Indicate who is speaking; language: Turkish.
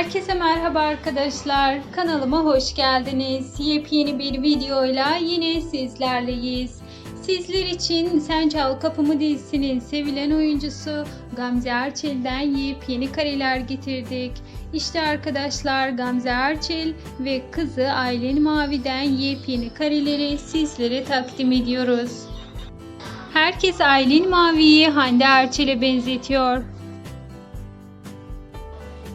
Speaker 1: Herkese merhaba arkadaşlar. Kanalıma hoş geldiniz. Yepyeni bir videoyla yine sizlerleyiz. Sizler için Sen Çal Kapımı dizisinin sevilen oyuncusu Gamze Erçel'den yepyeni kareler getirdik. İşte arkadaşlar Gamze Erçel ve kızı Aylin Mavi'den yepyeni kareleri sizlere takdim ediyoruz. Herkes Aylin Mavi'yi Hande Erçel'e benzetiyor.